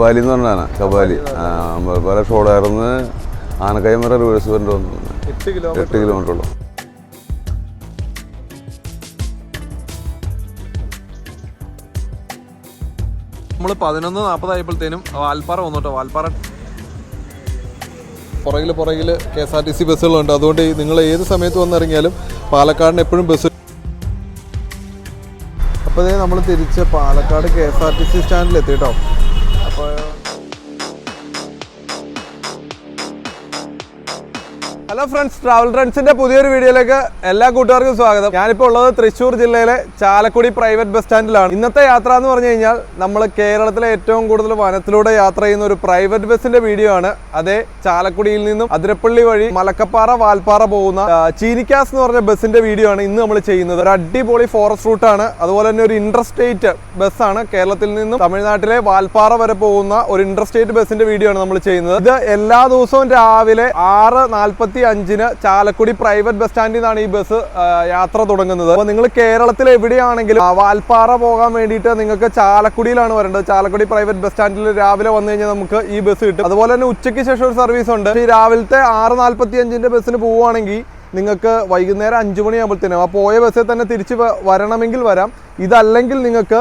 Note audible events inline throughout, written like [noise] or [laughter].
കബാലി എന്ന് പറഞ്ഞാണ് കബാലി പല ഷോളായിരുന്നു ആനക്കയം വരെ റിവേഴ്സ് വരേണ്ടി വന്നു. എട്ട് കിലോ എട്ട് കിലോമീറ്റർ ഉള്ളു. നമ്മൾ പതിനൊന്ന് നാൽപ്പതായപ്പോഴത്തേനും വാൽപ്പാറ വന്നു കേട്ടോ. വാൽപ്പാറ പുറകിൽ പുറകിൽ K S R T C ബസ്സുകളുണ്ട്. അതുകൊണ്ട് നിങ്ങൾ ഏത് സമയത്ത് വന്നിറങ്ങിയാലും പാലക്കാടിന് എപ്പോഴും ബസ് അപ്പോൾ നമ്മൾ തിരിച്ച് Palakkad K S R T C സ്റ്റാൻഡിൽ എത്തി കേട്ടോ. ഹലോ ഫ്രണ്ട്സ് ട്രാവൽ ട്രെൻഡ്സിന്റെ പുതിയൊരു വീഡിയോയിലേക്ക് എല്ലാ കൂട്ടുകാർക്കും സ്വാഗതം. ഞാനിപ്പോൾ ഉള്ളത് തൃശ്ശൂർ ജില്ലയിലെ ചാലക്കുടി പ്രൈവറ്റ് ബസ് സ്റ്റാൻഡിലാണ്. ഇന്നത്തെ യാത്ര എന്ന് പറഞ്ഞു കഴിഞ്ഞാൽ നമ്മൾ കേരളത്തിലെ ഏറ്റവും കൂടുതൽ വനത്തിലൂടെ യാത്ര ചെയ്യുന്ന ഒരു പ്രൈവറ്റ് ബസ്സിന്റെ വീഡിയോ ആണ്. അതേ ചാലക്കുടിയിൽ നിന്നും അതിരപ്പള്ളി വഴി മലക്കപ്പാറ വാൽപ്പാറ പോകുന്ന ചീനിക്കാസ് എന്ന് പറഞ്ഞ ബസ്സിന്റെ വീഡിയോ ആണ് ഇന്ന് നമ്മൾ ചെയ്യുന്നത്. ഒരു അടിപൊളി ഫോറസ്റ്റ് റൂട്ടാണ് അതുപോലെ തന്നെ ഒരു ഇന്റർസ്റ്റേറ്റ് ബസ്സാണ് കേരളത്തിൽ നിന്നും തമിഴ്നാട്ടിലെ വാൽപ്പാറ വരെ പോകുന്ന ഒരു ഇൻട്രസ്റ്റേറ്റ് ബസ്സിന്റെ വീഡിയോ ആണ് നമ്മൾ ചെയ്യുന്നത്. ഇത് എല്ലാ ദിവസവും രാവിലെ ആറ് നാൽപ്പത്തി അഞ്ചിന് ചാലക്കുടി പ്രൈവറ്റ് ബസ് സ്റ്റാൻഡിൽ നിന്നാണ് ഈ ബസ് യാത്ര തുടങ്ങുന്നത്. അപ്പോൾ നിങ്ങൾ കേരളത്തിൽ എവിടെയാണെങ്കിലും വാൽപ്പാറ പോകാൻ വേണ്ടിയിട്ട് നിങ്ങൾക്ക് ചാലക്കുടിയിലാണ് വരേണ്ടത്. ചാലക്കുടി പ്രൈവറ്റ് ബസ് സ്റ്റാൻഡിൽ രാവിലെ വന്നു കഴിഞ്ഞാൽ നമുക്ക് ഈ ബസ് കിട്ടും. അതുപോലെ തന്നെ ഉച്ചയ്ക്ക് ശേഷം ഒരു സർവീസ് ഉണ്ട്. ഈ രാവിലത്തെ ആറ് നാൽപ്പത്തി അഞ്ചിന്റെ ബസ്സിന് പോവുകയാണെങ്കിൽ നിങ്ങൾക്ക് വൈകുന്നേരം അഞ്ചു മണിയാകുമ്പോഴത്തേനും ആ പോയ ബസ്സിൽ തന്നെ തിരിച്ച് വരണമെങ്കിൽ വരാം. ഇതല്ലെങ്കിൽ നിങ്ങൾക്ക്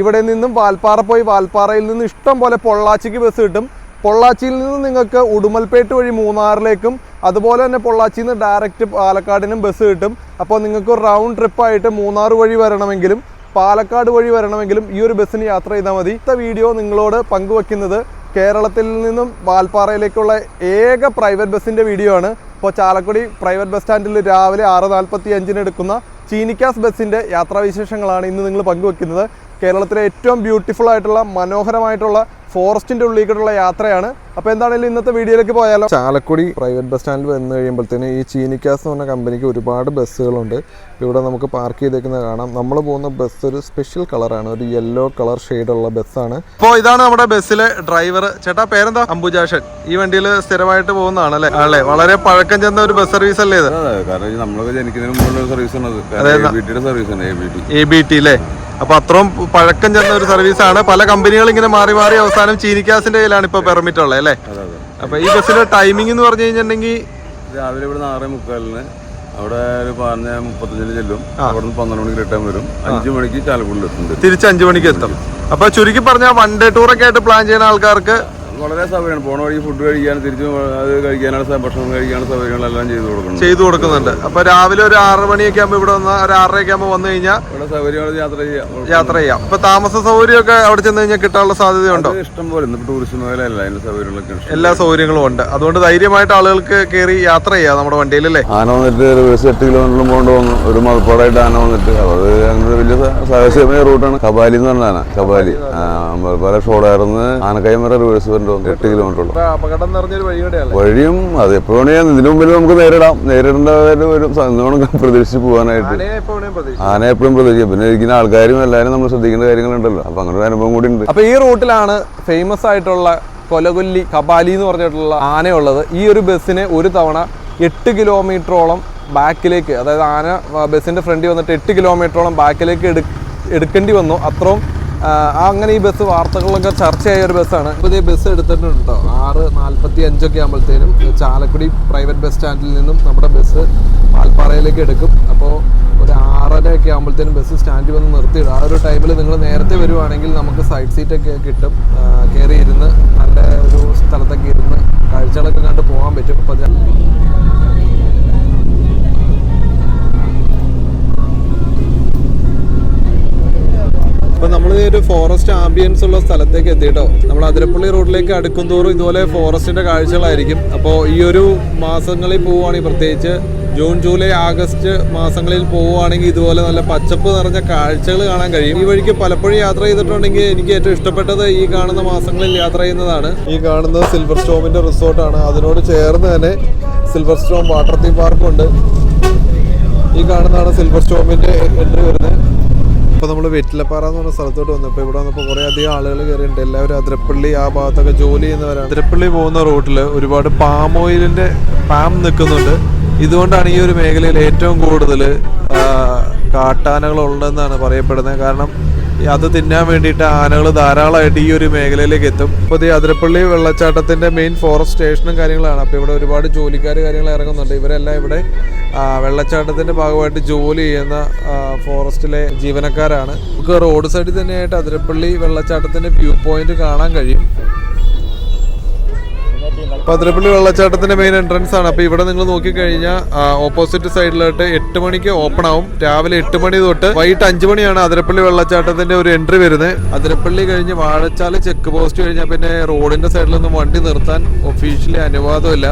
ഇവിടെ നിന്നും വാൽപ്പാറ പോയി വാൽപ്പാറയിൽ നിന്ന് ഇഷ്ടം പോലെ പൊള്ളാച്ചിക്ക് ബസ് കിട്ടും. പൊള്ളാച്ചിയിൽ നിന്ന് നിങ്ങൾക്ക് ഉടുമൽപേട്ട് വഴി മൂന്നാറിലേക്കും അതുപോലെ തന്നെ പൊള്ളാച്ചിയിൽ നിന്ന് ഡയറക്റ്റ് പാലക്കാടിനും ബസ് കിട്ടും. അപ്പോൾ നിങ്ങൾക്ക് റൗണ്ട് ട്രിപ്പായിട്ട് മൂന്നാർ വഴി വരണമെങ്കിലും പാലക്കാട് വഴി വരണമെങ്കിലും ഈ ഒരു ബസ്സിന് യാത്ര ചെയ്താൽ മതി. ഇത്ത വീഡിയോ നിങ്ങളോട് പങ്കുവെക്കുന്നത് കേരളത്തിൽ നിന്നും വാൽപ്പാറയിലേക്കുള്ള ഏക പ്രൈവറ്റ് ബസ്സിന്റെ വീഡിയോ ആണ്. ഇപ്പോൾ ചാലക്കുടി പ്രൈവറ്റ് ബസ് സ്റ്റാൻഡിൽ രാവിലെ ആറ് നാൽപ്പത്തി അഞ്ചിന് എടുക്കുന്ന ചീനിക്കാസ് ബസ്സിന്റെ യാത്രാവിശേഷങ്ങളാണ് ഇന്ന് നിങ്ങൾ പങ്കുവെക്കുന്നത് കേരളത്തിലെ ഏറ്റവും ബ്യൂട്ടിഫുൾ ആയിട്ടുള്ള മനോഹരമായിട്ടുള്ള ഫോറസ്റ്റിന്റെ ഉള്ളിലേക്കുള്ള യാത്രയാണ്. അപ്പോൾ എന്താണെങ്കിലും ഇന്നത്തെ വീഡിയോയിലേക്ക് പോയാലോ? ചാലക്കുടി പ്രൈവറ്റ് ബസ് സ്റ്റാൻഡിൽ വന്നു കഴിയുമ്പോഴത്തേന് ഈ ചീനിക്കാസ് എന്ന് പറഞ്ഞ കമ്പനിക്ക് ഒരുപാട് ബസ്സുകളുണ്ട്. ഇവിടെ നമുക്ക് പാർക്ക് ചെയ്തേക്കുന്നത് കാണാം. നമ്മൾ പോകുന്ന ബസ് ഒരു സ്പെഷ്യൽ കളറാണ് ഒരു യെല്ലോ കളർ ഉള്ള ബസ്സാണ്. അപ്പോൾ ഇതാണ് നമ്മുടെ ബസ്സിലെ ഡ്രൈവർ ചേട്ടാ പേരെന്താ? അംബുജാഷൻ. ഈ വണ്ടിയിൽ സ്ഥിരമായിട്ട് പോകുന്നതാണ് അല്ലേ? അല്ലേ വളരെ പഴക്കം ചെന്ന ഒരു ബസ് സർവീസ് അല്ലേ ഇത്? അതെ കാരണം നമ്മളൊക്കെ ജനിക്കുന്നതിന് മുമ്പുള്ള സർവീസ് ആണ് സർവീസ് ആണ് എ ബി ടി അല്ലേ അപ്പൊ അത്രയും പഴക്കം ചെന്ന ഒരു സർവീസ് ആണ് പല കമ്പനികൾ ഇങ്ങനെ മാറി മാറി അവസാനം ചീനിക്കാസിന്റെ കയ്യിലാണ് ഇപ്പൊ പെർമിറ്റ് ഉള്ളത് അല്ലേ? അപ്പൊ ഈ ബസ്സിന്റെ ടൈമിംഗ് എന്ന് പറഞ്ഞു കഴിഞ്ഞിട്ടുണ്ടെങ്കിൽ രാവിലെ ഇവിടെ ആറ് ആറേ മുക്കാലിന് അവിടെ ഒരു പറഞ്ഞ മുപ്പത്തഞ്ചിന് ചെല്ലും. അവിടെ നിന്ന് പന്ത്രണ്ട് മണിക്ക് റിട്ടേൺ വരും. അഞ്ചു മണിക്ക് ചാലക്കുടിയിൽ എത്തും തിരിച്ച് അഞ്ചു മണിക്ക് എത്തും. അപ്പൊ ചുരുക്കി പറഞ്ഞാൽ വൺ ഡേ ടൂറൊക്കെ ആയിട്ട് പ്ലാൻ ചെയ്യുന്ന ആൾക്കാർക്ക് വളരെ സൗകര്യമാണ്. പോണ വഴി ഫുഡ് കഴിക്കാൻ തിരിച്ച് അത് കഴിക്കാനുള്ള ഭക്ഷണം കഴിക്കാനുള്ള സൗകര്യങ്ങളെല്ലാം ചെയ്തു കൊടുക്കണം ചെയ്തു കൊടുക്കുന്നുണ്ട്. അപ്പൊ രാവിലെ ഒരു ആറ് മണിയൊക്കെ ആകുമ്പോൾ ഇവിടെ വന്ന ഒരു ആറരയൊക്കെ ആകുമ്പോൾ വന്നു കഴിഞ്ഞാൽ ഇവിടെ സൗകര്യങ്ങൾ യാത്ര ചെയ്യാം. യാത്ര ചെയ്യാം. അപ്പൊ താമസ സൗകര്യമൊക്കെ അവിടെ ചെന്ന് കഴിഞ്ഞാൽ കിട്ടാനുള്ള സാധ്യതയുണ്ടോ? ഇഷ്ടം പോലെ ടൂറിസ്റ്റ് മേഖലയല്ല അതിന്റെ സൗകര്യങ്ങളൊക്കെ എല്ലാ സൗകര്യങ്ങളും ഉണ്ട്. അതുകൊണ്ട് ധൈര്യമായിട്ട് ആളുകൾക്ക് കയറി യാത്ര ചെയ്യാം നമ്മുടെ വണ്ടിയിൽ അല്ലേ? ആന വന്നിട്ട് റിവേഴ്സ് എട്ട് കിലോമീറ്ററിലും പോകേണ്ടി വന്നു. ഒരു മതപ്പാടായിട്ട് ആന വന്നിട്ട്. അത് അങ്ങനെ വലിയ സാഹസികമായ റൂട്ടാണ് കബാലി എന്ന് പറഞ്ഞ ആന. കബാലി. പല ഷോളായിരുന്നു ആനക്കയം റിവേഴ്സ് വന്നു എട്ട് കിലോമീറ്റർ. ഉള്ളു അപകടം നിറഞ്ഞൊരു വഴിയോടെയല്ലേ വഴിയും അത് എപ്പോഴും ഇതിനു മുമ്പിൽ നമുക്ക് നേരിടാം. നേരിടേണ്ടതായിട്ട് വരും. [laughs] പ്രതീക്ഷിച്ച് പോകാനായിട്ട്. എപ്പോ വേണേലും. ആന എപ്പോഴും പ്രതീക്ഷിക്കും. പിന്നെ ഇരിക്കുന്ന ആൾക്കാരും എല്ലാവരും നമ്മൾ ശ്രദ്ധിക്കേണ്ട കാര്യങ്ങളുണ്ടല്ലോ. അപ്പൊ അങ്ങനെ ഒരു അനുഭവം കൂടി ഉണ്ട്. അപ്പൊ ഈ റൂട്ടിലാണ് ഫേമസ് ആയിട്ടുള്ള കൊലകൊല്ലി കബാലി എന്ന് പറഞ്ഞിട്ടുള്ള ആനയുള്ളത്. ഈ ഒരു ബസ്സിനെ ഒരു തവണ എട്ട് കിലോമീറ്ററോളം ബാക്കിലേക്ക് അതായത് ആന ബസ്സിന്റെ ഫ്രണ്ടിൽ വന്നിട്ട് എട്ട് കിലോമീറ്ററോളം ബാക്കിലേക്ക് എടു എടുക്കേണ്ടി വന്നു. അത്രയും അങ്ങനെ ഈ ബസ് വാർത്തകളിലൊക്കെ ചർച്ചയായ ഒരു ബസ്സാണ്. പുതിയ ബസ് എടുത്തിട്ടുണ്ട് ആറ് നാൽപ്പത്തി അഞ്ചൊക്കെ ആകുമ്പോഴത്തേനും ചാലക്കുടി പ്രൈവറ്റ് ബസ് സ്റ്റാൻഡിൽ നിന്നും നമ്മുടെ ബസ് പാൽപ്പാറയിലേക്ക് എടുക്കും. അപ്പോൾ ഒരു ആറര ഒക്കെ ആകുമ്പോഴത്തേനും ബസ് സ്റ്റാൻഡിൽ വന്ന് നിർത്തിയിടും. ആ ഒരു ടൈമിൽ നിങ്ങൾ നേരത്തെ വരുവാണെങ്കിൽ നമുക്ക് സൈഡ് സീറ്റൊക്കെ കിട്ടും. കയറി ഇരുന്ന് നല്ല ഒരു സ്ഥലത്തൊക്കെ ഇരുന്ന് കാഴ്ചകളൊക്കെ കണ്ട് പോകാൻ പറ്റും. അപ്പോൾ ഇപ്പൊ നമ്മൾ ഒരു ഫോറസ്റ്റ് ആംബിയൻസ് ഉള്ള സ്ഥലത്തേക്ക് എത്തിയിട്ടോ. നമ്മൾ അതിരപ്പള്ളി റോഡിലേക്ക് അടുക്കും തോറും ഇതുപോലെ ഫോറസ്റ്റിന്റെ കാഴ്ചകളായിരിക്കും. അപ്പോൾ ഈ ഒരു മാസങ്ങളിൽ പോവുകയാണെങ്കിൽ പ്രത്യേകിച്ച് ജൂൺ ജൂലൈ ആഗസ്റ്റ് മാസങ്ങളിൽ പോവുകയാണെങ്കിൽ ഇതുപോലെ നല്ല പച്ചപ്പ് നിറഞ്ഞ കാഴ്ചകൾ കാണാൻ കഴിയും. ഈ വഴിക്ക് പലപ്പോഴും യാത്ര ചെയ്തിട്ടുണ്ടെങ്കിൽ എനിക്ക് ഏറ്റവും ഇഷ്ടപ്പെട്ടത് ഈ കാണുന്ന മാസങ്ങളിൽ യാത്ര ചെയ്യുന്നതാണ്. ഈ കാണുന്നത് സിൽവർ സ്റ്റോമിന്റെ റിസോർട്ടാണ് അതിനോട് ചേർന്ന് തന്നെ സിൽവർ സ്റ്റോം വാട്ടർ തീം പാർക്കുണ്ട് ഈ കാണുന്നതാണ് സിൽവർ സ്റ്റോമിന്റെ എൻട്രി വരുന്നത്. ഇപ്പോൾ നമ്മൾ വെറ്റിലപ്പാറ എന്ന് പറഞ്ഞ സ്ഥലത്തോട്ട് വന്നപ്പോൾ ഇവിടെ വന്നപ്പോൾ കുറേ അധികം ആളുകൾ കയറിയിട്ടുണ്ട് എല്ലാവരും അതിരപ്പള്ളി ആ ഭാഗത്തൊക്കെ ജോലി ചെയ്യുന്നവരാണ്. അതിരപ്പള്ളി പോകുന്ന റൂട്ടിൽ ഒരുപാട് പാം ഓയിലിന്റെ പാം നിൽക്കുന്നുണ്ട്. ഇതുകൊണ്ടാണ് ഈ ഒരു മേഖലയിൽ ഏറ്റവും കൂടുതൽ കാട്ടാനകൾ ഉള്ളതെന്നാണ് പറയപ്പെടുന്നത്. കാരണം അത് തിന്നാൻ വേണ്ടിയിട്ട് ആനകൾ ധാരാളമായിട്ട് ഈ ഒരു മേഖലയിലേക്ക് എത്തും. ഇപ്പോൾ ഈ അതിരപ്പള്ളി വെള്ളച്ചാട്ടത്തിന്റെ മെയിൻ ഫോറസ്റ്റ് സ്റ്റേഷനും കാര്യങ്ങളാണ്. അപ്പോൾ ഇവിടെ ഒരുപാട് ജോലിക്കാർ കാര്യങ്ങൾ ഇറങ്ങുന്നുണ്ട്. ഇവരെല്ലാം ഇവിടെ ആ, വെള്ളച്ചാട്ടത്തിന്റെ ഭാഗമായിട്ട് ജോലി ചെയ്യുന്ന ഫോറസ്റ്റിലെ ജീവനക്കാരാണ്. നമുക്ക് റോഡ് സൈഡിൽ തന്നെയായിട്ട് അതിരപ്പള്ളി വെള്ളച്ചാട്ടത്തിന്റെ വ്യൂ പോയിന്റ് കാണാൻ കഴിയും. പതിരപ്പള്ളി വെള്ളച്ചാട്ടത്തിന്റെ മെയിൻ എൻട്രൻസ് ആണ്. അപ്പോൾ ഇവിടെ നിങ്ങൾ നോക്കിക്കഴിഞ്ഞാൽ ഓപ്പോസിറ്റ് സൈഡിലായിട്ട് എട്ട് മണിക്ക് ഓപ്പൺ ആവും. രാവിലെ എട്ട് മണി തൊട്ട് വൈകിട്ട് അഞ്ചു മണിയാണ് അതിരപ്പള്ളി വെള്ളച്ചാട്ടത്തിന്റെ ഒരു എൻട്രി വരുന്നത്. അതിരപ്പള്ളി കഴിഞ്ഞ് വാഴച്ചാൽ ചെക്ക് പോസ്റ്റ് കഴിഞ്ഞാൽ പിന്നെ റോഡിന്റെ സൈഡിലൊന്നും വണ്ടി നിർത്താൻ ഒഫീഷ്യലി അനുവാദമില്ല.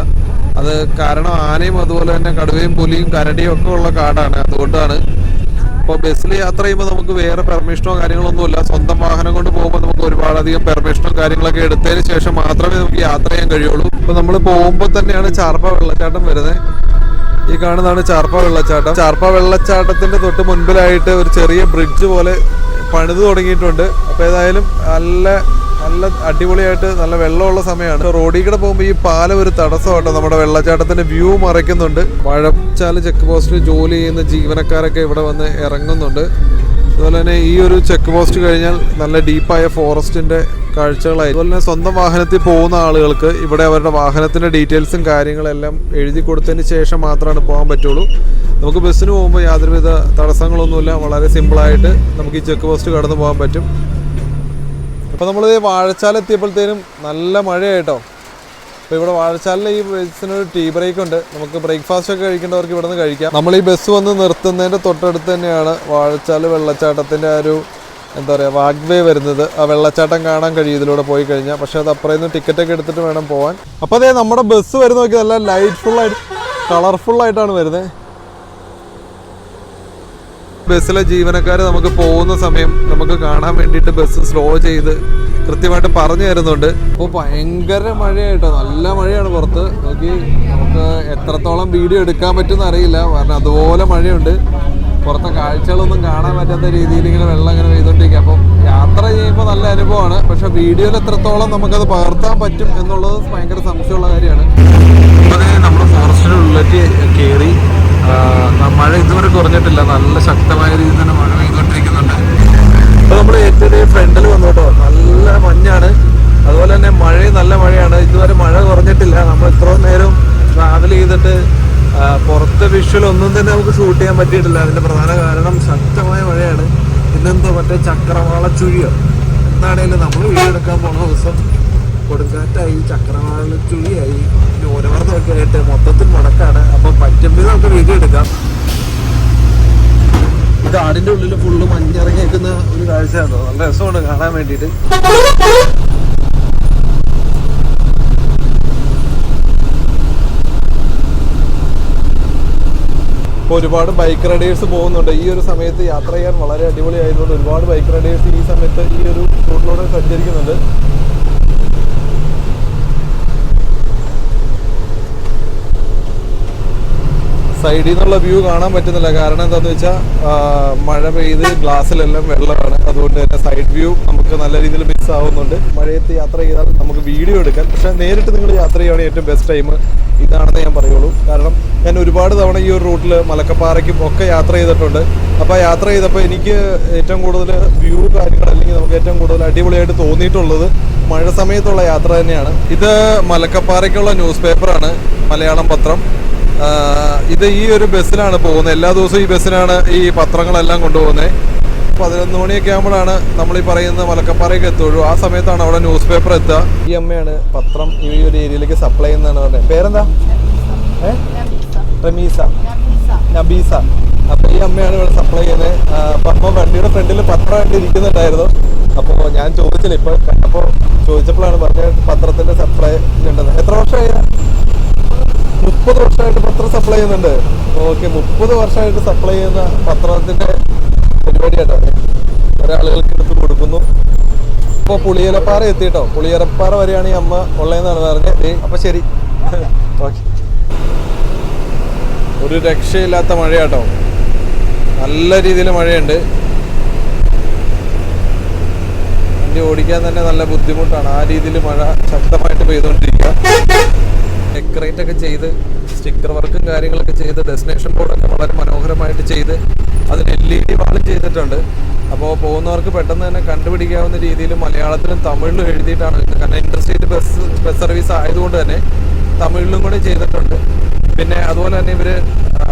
അത് കാരണം ആനയും അതുപോലെ തന്നെ കടുവയും പുലിയും കരടിയും ഒക്കെ ഉള്ള കാടാണ്. അതുകൊണ്ടാണ് ഇപ്പോൾ ബസ്സിൽ യാത്ര ചെയ്യുമ്പോൾ നമുക്ക് വേറെ പെർമിഷനോ കാര്യങ്ങളൊന്നുമില്ല സ്വന്തം വാഹനം കൊണ്ട് പോകുമ്പോൾ നമുക്ക് ഒരുപാടധികം പെർമിഷനോ കാര്യങ്ങളൊക്കെ എടുത്തതിന് ശേഷം മാത്രമേ നമുക്ക് യാത്ര ചെയ്യാൻ കഴിയുള്ളൂ. ഇപ്പോൾ നമ്മൾ പോകുമ്പോൾ തന്നെയാണ് ചാർപ്പ വെള്ളച്ചാട്ടം വരുന്നത്. ഈ കാണുന്നതാണ് ചാർപ്പ വെള്ളച്ചാട്ടം. ചാർപ്പ വെള്ളച്ചാട്ടത്തിന്റെ തൊട്ട് മുൻപിലായിട്ട് ഒരു ചെറിയ ബ്രിഡ്ജ് പോലെ പണിത് തുടങ്ങിയിട്ടുണ്ട്. അപ്പോൾ ഏതായാലും നല്ല നല്ല അടിപൊളിയായിട്ട് നല്ല വെള്ളമുള്ള സമയമാണ്. റോഡിൽ കൂടെ പോകുമ്പോൾ ഈ പാലം ഒരു തടസ്സമാട്ടോ. നമ്മുടെ വെള്ളച്ചാട്ടത്തിന്റെ വ്യൂ മറയ്ക്കുന്നുണ്ട്. വാഴച്ചാൽ ചെക്ക് പോസ്റ്റിൽ ജോലി ചെയ്യുന്ന ജീവനക്കാരൊക്കെ ഇവിടെ വന്ന് ഇറങ്ങുന്നുണ്ട്. അതുപോലെ തന്നെ ഈ ഒരു ചെക്ക് പോസ്റ്റ് കഴിഞ്ഞാൽ നല്ല ഡീപ്പായ ഫോറസ്റ്റിന്റെ കാഴ്ചകളായി. അതുപോലെ തന്നെ സ്വന്തം വാഹനത്തിൽ പോകുന്ന ആളുകൾക്ക് ഇവിടെ അവരുടെ വാഹനത്തിന്റെ ഡീറ്റെയിൽസും കാര്യങ്ങളെല്ലാം എഴുതി കൊടുത്തതിന് ശേഷം മാത്രമാണ് പോകാൻ പറ്റുള്ളൂ. നമുക്ക് ബസ്സിന് പോകുമ്പോൾ യാതൊരുവിധ തടസ്സങ്ങളൊന്നുമില്ല. വളരെ സിമ്പിളായിട്ട് നമുക്ക് ഈ ചെക്ക് പോസ്റ്റ് കടന്നു പോകാൻ പറ്റും. അപ്പോൾ നമ്മൾ വാഴച്ചാൽ എത്തിയപ്പോഴത്തേനും നല്ല മഴയായിട്ടോ. അപ്പോൾ ഇവിടെ വാഴച്ചാലിൽ ഈ ബസ്സിനൊരു ടീ ബ്രേക്ക് ഉണ്ട്. നമുക്ക് ബ്രേക്ക്ഫാസ്റ്റ് ഒക്കെ കഴിക്കേണ്ടവർക്ക് ഇവിടെ നിന്ന് കഴിക്കാം. നമ്മൾ ഈ ബസ് വന്ന് നിർത്തുന്നതിന്റെ തൊട്ടടുത്ത് തന്നെയാണ് വാഴച്ചാൽ വെള്ളച്ചാട്ടത്തിന്റെ ആ ഒരു എന്താ പറയുക വാഗ്വേ വരുന്നത്. ആ വെള്ളച്ചാട്ടം കാണാൻ കഴിയും ഇതിലൂടെ പോയി കഴിഞ്ഞാൽ പക്ഷേ അത് അപ്പുറം നിന്ന് ടിക്കറ്റ് ഒക്കെ എടുത്തിട്ട് വേണം പോകാൻ അപ്പോൾ അതേ നമ്മുടെ ബസ് വരുന്ന നോക്കി നല്ല ലൈറ്റ് ഫുള്ളായിട്ട് കളർഫുൾ ആയിട്ടാണ് വരുന്നത്. ബസ്സിലെ ജീവനക്കാർ നമുക്ക് പോകുന്ന സമയം നമുക്ക് കാണാൻ വേണ്ടിയിട്ട് ബസ് സ്ലോ ചെയ്ത് കൃത്യമായിട്ട് പറഞ്ഞു തരുന്നുണ്ട്. അപ്പോൾ ഭയങ്കര മഴയായിട്ടോ? നല്ല മഴയാണ് പുറത്ത്. നോക്കി നമുക്ക് എത്രത്തോളം വീഡിയോ എടുക്കാൻ പറ്റുമെന്ന് അറിയില്ല. കാരണം അതുപോലെ മഴയുണ്ട്. പുറത്തെ കാഴ്ചകളൊന്നും കാണാൻ പറ്റാത്ത രീതിയിൽ ഇങ്ങനെ വെള്ളം ഇങ്ങനെ പെയ്തുകൊണ്ടിരിക്കുക അപ്പം യാത്ര ചെയ്യുമ്പോൾ നല്ല അനുഭവമാണ്. പക്ഷെ വീഡിയോയിൽ എത്രത്തോളം നമുക്കത് പകർത്താൻ പറ്റും എന്നുള്ളത് ഭയങ്കര സംശയമുള്ള കാര്യമാണ് നമ്മുടെ ഫോറസ്റ്റിന്റെ ഉള്ളിലേക്ക് കയറി മഴ ഇതുവരെ കുറഞ്ഞിട്ടില്ല നല്ല ശക്തമായ രീതിയിൽ തന്നെ മഴ പെയ്തുകൊണ്ടിരിക്കുന്നുണ്ട് ഇപ്പൊ നമ്മൾ ഏറ്റവും ഫ്രണ്ടിൽ വന്നു കേട്ടോ നല്ല മഞ്ഞാണ് അതുപോലെ തന്നെ മഴയും നല്ല മഴയാണ് ഇതുവരെ മഴ കുറഞ്ഞിട്ടില്ല നമ്മൾ ഇത്രയും നേരം ട്രാവൽ ചെയ്തിട്ട് ആ, പുറത്തെ വിഷ്വൽ ഒന്നും തന്നെ നമുക്ക് ഷൂട്ട് ചെയ്യാൻ പറ്റിയിട്ടില്ല. അതിന്റെ പ്രധാന കാരണം ശക്തമായ മഴയാണ്. ഇന്നെന്തോ മറ്റേ ചക്രവാള ചുഴിയോ? എന്താണേലും നമ്മൾ വീഡിയോ എടുക്കാൻ പോണ ദിവസം കൊടുങ്കാറ്റായി ചക്രവാള ചുഴിയായി ന്യൂനമർദ്ദമൊക്കെ ആയിട്ട് മൊത്തത്തിൽ മുടക്കാണ്. അപ്പൊ പറ്റുമ്പോൾ നമുക്ക് വീഡിയോ എടുക്കാം. കാടിന്റെ ഉള്ളിൽ ഫുള്ള് മഞ്ഞിറങ്ങി നിൽക്കുന്ന ഒരു കാഴ്ചയാണോ? നല്ല രസമാണ് കാണാൻ വേണ്ടിയിട്ട്. ഇപ്പോൾ ഒരുപാട് ബൈക്ക് റൈഡേഴ്സ് പോകുന്നുണ്ട്. ഈ ഒരു സമയത്ത് യാത്ര ചെയ്യാൻ വളരെ അടിപൊളിയായതുകൊണ്ട് ഒരുപാട് ബൈക്ക് റൈഡേഴ്സ് ഈ സമയത്ത് ഈ ഒരു റൂട്ടിലൂടെ സഞ്ചരിക്കുന്നുണ്ട്. സൈഡിൽ നിന്നുള്ള വ്യൂ കാണാൻ പറ്റുന്നില്ല. കാരണം എന്താണെന്ന് വെച്ചാൽ മഴ പെയ്ത് ഗ്ലാസ്സിലെല്ലാം വെള്ളമാണ്. അതുകൊണ്ട് തന്നെ സൈഡ് വ്യൂ നമുക്ക് നല്ല രീതിയിൽ മിസ് ആവുന്നുണ്ട്. മഴയത്ത് യാത്ര ചെയ്താൽ നമുക്ക് വീഡിയോ എടുക്കാം. പക്ഷെ നേരിട്ട് നിങ്ങൾ യാത്ര ചെയ്യുകയാണെങ്കിൽ ഏറ്റവും ബെസ്റ്റ് ടൈം ഇതാണെന്ന് ഞാൻ പറയുള്ളൂ. കാരണം ഞാൻ ഒരുപാട് തവണ ഈ ഒരു റൂട്ടിൽ മലക്കപ്പാറയ്ക്കും ഒക്കെ യാത്ര ചെയ്തിട്ടുണ്ട്. അപ്പോൾ യാത്ര ചെയ്തപ്പോൾ എനിക്ക് ഏറ്റവും കൂടുതൽ വ്യൂ കാര്യങ്ങൾ അല്ലെങ്കിൽ നമുക്ക് ഏറ്റവും കൂടുതൽ അടിപൊളിയായിട്ട് തോന്നിയിട്ടുള്ളത് മഴ സമയത്തുള്ള യാത്ര തന്നെയാണ്. ഇത് മലക്കപ്പാറയ്ക്കുള്ള ന്യൂസ് പേപ്പറാണ് മലയാളം പത്രം. ഇത് ഈ ഒരു ബസ്സിലാണ് പോകുന്നത്. എല്ലാ ദിവസവും ഈ ബസ്സിലാണ് ഈ പത്രങ്ങളെല്ലാം കൊണ്ടുപോകുന്നത്. പതിനൊന്ന് മണിയൊക്കെ ആകുമ്പോഴാണ് നമ്മൾ ഈ പറയുന്ന മലക്കപ്പാറയ്ക്ക് എത്തുള്ളൂ. ആ സമയത്താണ് അവിടെ ന്യൂസ് പേപ്പർ എത്തുക. ഈ അമ്മയാണ് പത്രം ഈ ഒരു ഏരിയയിലേക്ക് സപ്ലൈ ചെയ്യുന്നതാണ് പറഞ്ഞത്. പേരെന്താ? റമീസ. നബീസ. അപ്പോൾ ഈ അമ്മയാണ് ഇവിടെ സപ്ലൈ ചെയ്യുന്നത്. അപ്പൊ അമ്മ വണ്ടിയുടെ ഫ്രണ്ടിൽ പത്രം കണ്ട് ഇരിക്കുന്നുണ്ടായിരുന്നു അപ്പോൾ ഞാൻ ചോദിച്ചില്ല. ഇപ്പൊ കണ്ടപ്പോൾ ചോദിച്ചപ്പോഴാണ് പറഞ്ഞത് പത്രത്തിന്റെ സപ്ലൈ ഉണ്ടെന്ന്. എത്ര വർഷമായി? മുപ്പത് വർഷമായിട്ട് പത്രം സപ്ലൈ ചെയ്യുന്നുണ്ട്. ഓക്കെ മുപ്പത് വർഷമായിട്ട് സപ്ലൈ ചെയ്യുന്ന പത്രത്തിന്റെ പരിപാടിയാട്ടോ ഒരാളുകൾക്ക് എടുത്ത് കൊടുക്കുന്നു. ഇപ്പോൾ പുളിയലപ്പാറ എത്തിയിട്ടോ പുളിയലപ്പാറ വരെയാണ് ഈ അമ്മ ഉള്ളതെന്നാണ് പറഞ്ഞത് അപ്പൊ ശരി. ഒരു രക്ഷയില്ലാത്ത മഴയാട്ടോ. നല്ല രീതിയിൽ മഴയുണ്ട്. വണ്ടി ഓടിക്കാൻ തന്നെ നല്ല ബുദ്ധിമുട്ടാണ്. ആ രീതിയിൽ മഴ ശക്തമായിട്ട് പെയ്തുകൊണ്ടിരിക്കുക. ഡെക്കറേറ്റ് ഒക്കെ ചെയ്ത് സ്റ്റിക്കർ വർക്കും കാര്യങ്ങളൊക്കെ ചെയ്ത് ഡെസ്റ്റിനേഷൻ ബോർഡൊക്കെ വളരെ മനോഹരമായിട്ട് ചെയ്ത് അതിന് എൽ ഇ ഡി വാളും ചെയ്തിട്ടുണ്ട്. അപ്പോൾ പോകുന്നവർക്ക് പെട്ടെന്ന് തന്നെ കണ്ടുപിടിക്കാവുന്ന രീതിയിൽ മലയാളത്തിലും തമിഴിലും എഴുതിയിട്ടാണ് കാരണം ഇന്റർസ്റ്റേറ്റ് ബസ് ബസ് സർവീസ് ആയതുകൊണ്ട് തന്നെ തമിഴിലും കൂടെ ചെയ്തിട്ടുണ്ട്. പിന്നെ അതുപോലെ തന്നെ ഇവർ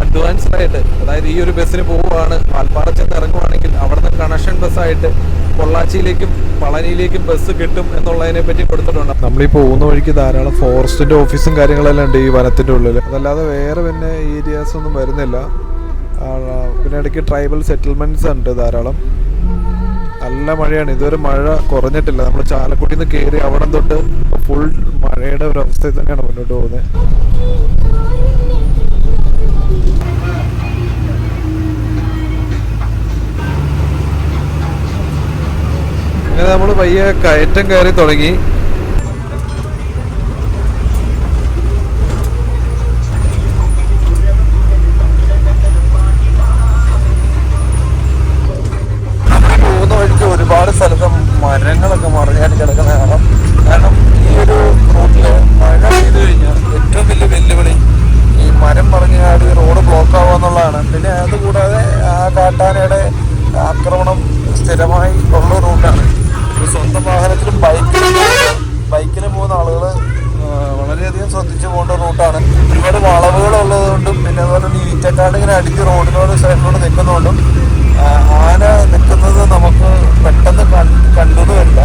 അഡ്വാൻസ്ഡ് ആയിട്ട് അതായത് ഈ ഒരു ബസ്സിന് പോവുകയാണ് വാൽപ്പാറ ഇറങ്ങുവാണെങ്കിൽ അവിടുന്ന് കണക്ഷൻ ബസ്സായിട്ട് പൊള്ളാച്ചിയിലേക്കും പളനിയിലേക്കും ബസ് കിട്ടും എന്നുള്ളതിനെ പറ്റി കൊടുത്തിട്ടുണ്ട്. നമ്മൾ ഈ പോകുന്ന വഴിക്ക് ധാരാളം ഫോറസ്റ്റിന്റെ ഓഫീസും കാര്യങ്ങളെല്ലാം ഉണ്ട് ഈ വനത്തിന്റെ ഉള്ളിൽ അതല്ലാതെ വേറെ പിന്നെ ഏരിയാസ് ഒന്നും വരുന്നില്ല. പിന്നെ ഇടയ്ക്ക് ട്രൈബൽ സെറ്റിൽമെന്റ്സ് ഉണ്ട് ധാരാളം. നല്ല മഴയാണ്. ഇതുവരെ മഴ കുറഞ്ഞിട്ടില്ല. നമ്മൾ ചാലക്കുടിയിൽ നിന്ന് കയറി അവിടെ തൊട്ട് ഫുൾ മഴയുടെ ഒരു അവസ്ഥയിൽ തന്നെയാണ് മുന്നോട്ട് പോകുന്നത്. അങ്ങനെ നമ്മൾ പയ്യെ കയറ്റം കയറി തുടങ്ങി പോകുന്ന വഴിക്ക് ഒരുപാട് സ്ഥലത്ത് മരങ്ങളൊക്കെ മറിഞ്ഞാടി കിടക്കുന്ന കാണാം കാരണം ഈ ഒരു റോഡിൽ മഴ പെയ്തു കഴിഞ്ഞാൽ ഏറ്റവും വലിയ വെല്ലുവിളി ഈ മരം മറിഞ്ഞാടി റോഡ് ബ്ലോക്ക് ആവുക എന്നുള്ളതാണ് പിന്നെ അതുകൂടാതെ ആ കാട്ടാനയുടെ ആക്രമണം സ്ഥിരമായി ഉള്ള റൂട്ടാണ് ഒരു സ്വന്തം വാഹനത്തിലും ബൈക്കിലും ബൈക്കിൽ പോകുന്ന ആളുകൾ വളരെയധികം ശ്രദ്ധിച്ചു പോകേണ്ട റൂട്ടാണ് ഒരുപാട് വളവുകൾ ഉള്ളതുകൊണ്ടും പിന്നെ അതുപോലെ തന്നെ ഈറ്റക്കാട് ഇങ്ങനെ അടിച്ച് റോഡിനോട് സൈഡിലോട് നിൽക്കുന്നതുകൊണ്ടും ആ, ആന നിൽക്കുന്നത് നമുക്ക് പെട്ടെന്ന് കണ്ടു വരില്ല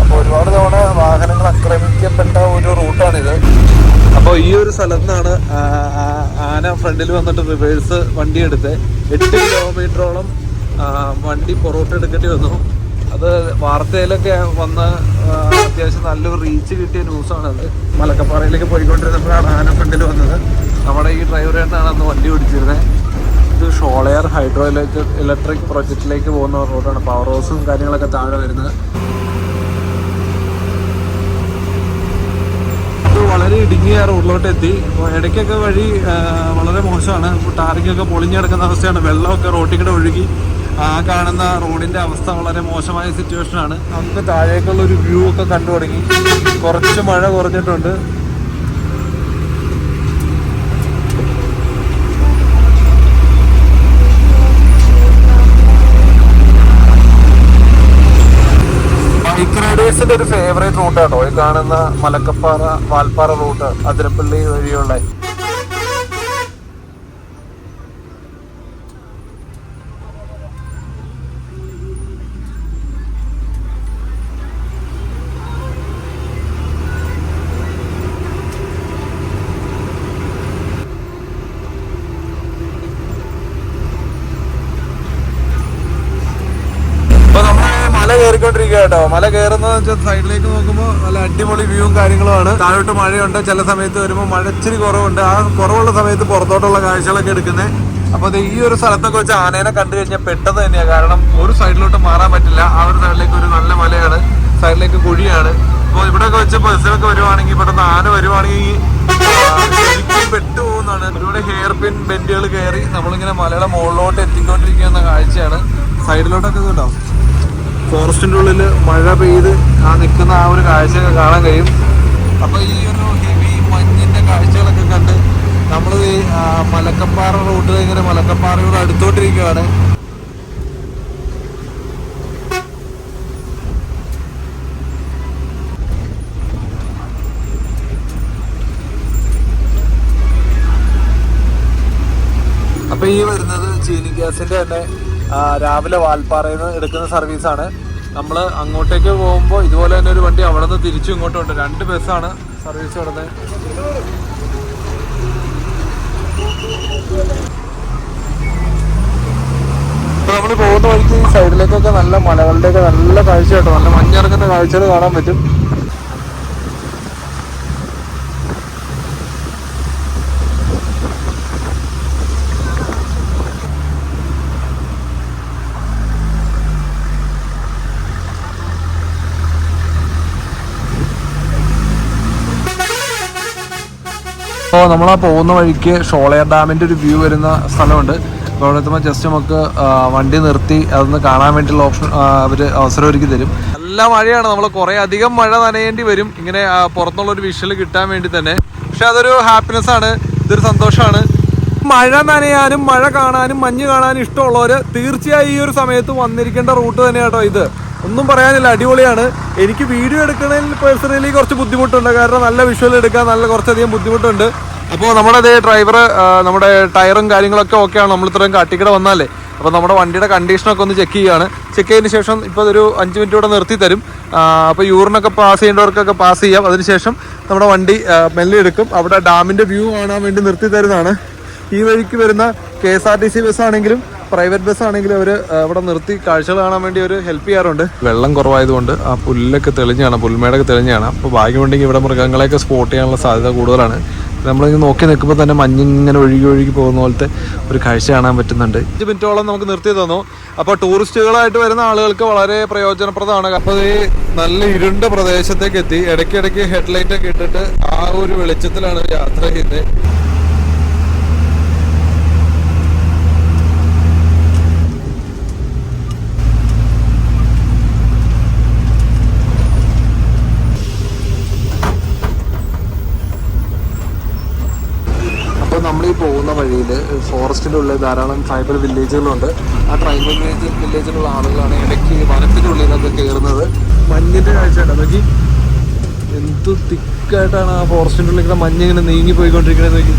അപ്പോൾ ഒരുപാട് തവണ വാഹനങ്ങൾ ആക്രമിക്കപ്പെട്ട ഒരു റൂട്ടാണിത് അപ്പോൾ ഈ ഒരു സ്ഥലത്ത് നിന്നാണ് ആന ഫ്രണ്ടിൽ വന്നിട്ട് വണ്ടി എടുത്ത് എട്ട് കിലോമീറ്ററോളം വണ്ടി പുറകോട്ട് എടുക്കേണ്ടി വന്നു. അത് വാർത്തയിലൊക്കെ വന്ന് അത്യാവശ്യം നല്ലൊരു റീച്ച് കിട്ടിയ ന്യൂസാണത് മലക്കപ്പാറയിലേക്ക് പോയിക്കൊണ്ടിരുന്നപ്പോഴാണ് ആന ഫ്രണ്ടിൽ വന്നത്. നമ്മുടെ ഈ ഡ്രൈവർ തന്നെയാണ് അന്ന് വണ്ടി ഓടിച്ചിരുന്നത് ഇത് ഷോളയർ ഹൈഡ്രോ ഇലക്ട്രിക് പ്രൊജക്റ്റിലേക്ക് പോകുന്ന റോഡാണ് പവർ ഹൗസും കാര്യങ്ങളൊക്കെ താഴെ വരുന്നത് ഇത് വളരെ ഇടുങ്ങിയ റോഡിലോട്ട് എത്തി. ഇടയ്ക്കൊക്കെ വഴി വളരെ മോശമാണ്. ടാറിങ്ങൊക്കെ പൊളിഞ്ഞു കിടക്കുന്ന അവസ്ഥയാണ്. വെള്ളമൊക്കെ റോട്ടിൽ കൂടെ ഒഴുകി. ആ കാണുന്ന റോഡിന്റെ അവസ്ഥ വളരെ മോശമായ സിറ്റുവേഷനാണ് നമുക്ക് താഴേക്കുള്ള ഒരു വ്യൂ ഒക്കെ കണ്ടു തുടങ്ങി കുറച്ച് മഴ കുറഞ്ഞിട്ടുണ്ട്. ബൈക്ക് റൈഡേഴ്സിന്റെ ഒരു ഫേവറേറ്റ് റൂട്ട് ഈ കാണുന്ന മലക്കപ്പാറ വാൽപ്പാറ റൂട്ട് അതിരപ്പള്ളി വഴിയുള്ള ഇപ്പൊ നമ്മൾ മല കയറിക്കൊണ്ടിരിക്കുക കേട്ടോ. മല കയറുന്നത് വെച്ചാൽ സൈഡിലേക്ക് നോക്കുമ്പോൾ നല്ല അടിപൊളി വ്യൂവും കാര്യങ്ങളുമാണ്. താഴോട്ട് മഴയുണ്ട്. ചില സമയത്ത് വരുമ്പോൾ മഴ ഇച്ചിരി കുറവുണ്ട്. ആ കുറവുള്ള സമയത്ത് പുറത്തോട്ടുള്ള കാഴ്ചകളൊക്കെ എടുക്കുന്നത് അപ്പോൾ അത് ഈ ഒരു സ്ഥലത്തൊക്കെ വെച്ച് ആനേനെ കണ്ടു കഴിഞ്ഞാൽ പെട്ടെന്ന് തന്നെയാണ് കാരണം ഒരു സൈഡിലോട്ട് മാറാൻ പറ്റില്ല. ആ ഒരു സൈഡിലേക്ക് ഒരു നല്ല മലയാണ്. സൈഡിലേക്ക് കുഴിയാണ്. അപ്പോൾ ഇവിടെയൊക്കെ വെച്ച് ബസ്സിലൊക്കെ വരുവാണെങ്കിൽ പെട്ടെന്ന് ആന വരുവാണെങ്കിൽ പെട്ടുപോകുന്നതാണ് ഒരുപാട് ഹെയർ പിൻ ബെൻഡുകൾ കയറി നമ്മളിങ്ങനെ മലയുടെ മുകളിലോട്ട് എത്തിക്കൊണ്ടിരിക്കുന്ന കാഴ്ചയാണ്. സൈഡിലോട്ടൊക്കെ ഇതുണ്ടോ ഫോറസ്റ്റിന്റെ ഉള്ളിൽ മഴ പെയ്ത് ആ നിൽക്കുന്ന ആ ഒരു കാഴ്ചയൊക്കെ കാണാൻ കഴിയും. അപ്പോൾ ഈ ഒരു ഹെവി മഞ്ഞിന്റെ കാഴ്ചകളൊക്കെ കണ്ട് നമ്മൾ ഈ മലക്കപ്പാറ റൂട്ടിൽ ഇങ്ങനെ മലക്കപ്പാറയോട് അടുത്തോട്ടിരിക്കുകയാണ് അപ്പൊ ഈ വരുന്നത് ചീനി ഗ്യാസിന്റെ തന്നെ. രാവിലെ വാൽപ്പാറയിൽ നിന്ന് എടുക്കുന്ന സർവീസാണ് നമ്മൾ അങ്ങോട്ടേക്ക് പോകുമ്പോൾ ഇതുപോലെ തന്നെ ഒരു വണ്ടി അവിടെ നിന്ന് തിരിച്ചു ഇങ്ങോട്ടുണ്ട് രണ്ട് ബസ്സാണ് സർവീസ് നടന്നത് ഇപ്പോൾ നമ്മൾ പോകുന്ന വഴിക്ക് സൈഡിലേക്കൊക്കെ നല്ല മലകളുടെയൊക്കെ നല്ല കാഴ്ച കേട്ടോ നല്ല മഞ്ഞിറങ്ങുന്ന കാഴ്ചകൾ കാണാൻ പറ്റും അപ്പോൾ നമ്മൾ ആ പോകുന്ന വഴിക്ക് ഷോളയർ ഡാമിന്റെ ഒരു വ്യൂ വരുന്ന സ്ഥലമുണ്ട്. അപ്പോൾ അവിടെ എത്തുമ്പോൾ ജസ്റ്റ് നമുക്ക് വണ്ടി നിർത്തി അതൊന്ന് കാണാൻ വേണ്ടിയുള്ള ഓപ്ഷൻ അവർ അവസരം ഒരുക്കി തരും. നല്ല മഴയാണ്. നമ്മൾ കുറേ അധികം മഴ നനയേണ്ടി വരും. ഇങ്ങനെ പുറത്തുള്ള ഒരു വിഷ്വൽ കിട്ടാൻ വേണ്ടി തന്നെ. പക്ഷെ അതൊരു ഹാപ്പിനെസ് ആണ്. ഇതൊരു സന്തോഷമാണ്. മഴ നനയാനും മഴ കാണാനും മഞ്ഞ് കാണാനും ഇഷ്ടമുള്ളവർ തീർച്ചയായും ഈ ഒരു സമയത്ത് വന്നിരിക്കേണ്ട റൂട്ട് തന്നെ കേട്ടോ ഇത്. ഒന്നും പറയാനില്ല. അടിപൊളിയാണ്. എനിക്ക് വീഡിയോ എടുക്കണതിൽ പേഴ്സണലി കുറച്ച് ബുദ്ധിമുട്ടുണ്ട്. കാരണം നല്ല വിഷ്വൽ എടുക്കാൻ നല്ല കുറച്ചധികം ബുദ്ധിമുട്ടുണ്ട്. അപ്പോൾ നമ്മുടെ അതേ ഡ്രൈവർ നമ്മുടെ ടയറും കാര്യങ്ങളൊക്കെ ഓക്കെയാണ് നമ്മൾ ഇത്രയും കാട്ടിക്കട വന്നാലേ. അപ്പോൾ നമ്മുടെ വണ്ടിയുടെ കണ്ടീഷനൊക്കെ ഒന്ന് ചെക്ക് ചെയ്യുകയാണ് ചെക്ക് ചെയ്തതിന് ശേഷം ഇപ്പോൾ ഒരു അഞ്ച് മിനിറ്റ് കൂടെ നിർത്തി തരും. അപ്പോൾ യൂറിനൊക്കെ പാസ് ചെയ്യേണ്ടവർക്കൊക്കെ പാസ് ചെയ്യാം. അതിനുശേഷം നമ്മുടെ വണ്ടി മെല്ലെ എടുക്കും അവിടെ ഡാമിന്റെ വ്യൂ കാണാൻ വേണ്ടി നിർത്തി തരുന്നതാണ്. ഈ വഴിക്ക് വരുന്ന K S R T C bus ആണെങ്കിലും പ്രൈവറ്റ് ബസ് ആണെങ്കിലും അവർ അവിടെ നിർത്തി കാഴ്ചകൾ കാണാൻ വേണ്ടി അവർ ഹെൽപ്പ് ചെയ്യാറുണ്ട്. വെള്ളം കുറവായതുകൊണ്ട് ആ പുല്ലൊക്കെ തെളിഞ്ഞാണ് പുൽമേടൊക്കെ തെളിഞ്ഞാണ്. അപ്പോൾ ഭാഗ്യമുണ്ടെങ്കിൽ ഇവിടെ മൃഗങ്ങളെയൊക്കെ സ്പോട്ട് ചെയ്യാനുള്ള സാധ്യത കൂടുതലാണ്. നമ്മളിങ്ങനെ നോക്കി നിൽക്കുമ്പോൾ തന്നെ മഞ്ഞിങ്ങനെ ഒഴുകി ഒഴുകി പോകുന്ന പോലത്തെ ഒരു കാഴ്ച കാണാൻ പറ്റുന്നുണ്ട്. അഞ്ച് മിനിറ്റോളം നമുക്ക് നിർത്തി തന്നു. അപ്പോൾ ടൂറിസ്റ്റുകളായിട്ട് വരുന്ന ആളുകൾക്ക് വളരെ പ്രയോജനപ്രദമാണ്. അപ്പോൾ ഈ നല്ല ഇരുണ്ട പ്രദേശത്തേക്ക് എത്തി. ഇടയ്ക്കിടയ്ക്ക് ഹെഡ്ലൈറ്റ് ഒക്കെ ഇട്ടിട്ട് ആ ഒരു വെളിച്ചത്തിലാണ് യാത്ര ചെയ്യുന്നത്. നമ്മൾ ഈ പോകുന്ന വഴിയിൽ ഫോറസ്റ്റിന്റെ ഉള്ളിൽ ധാരാളം ട്രൈബൽ വില്ലേജുകളുണ്ട് ആ ട്രൈബൽ വില്ലേജ് വില്ലേജിലുള്ള ആളുകളാണ് ഇടയ്ക്ക് വനത്തിന്റെ ഉള്ളിലൊക്കെ കയറുന്നത് മഞ്ഞിന്റെ കാഴ്ചയാണ്. നോക്കി. എന്ത് തിക്കായിട്ടാണ് ആ ഫോറസ്റ്റിന്റെ ഉള്ളിൽ മഞ്ഞ് ഇങ്ങനെ നീങ്ങി പോയിക്കൊണ്ടിരിക്കുന്നത് നോക്കി.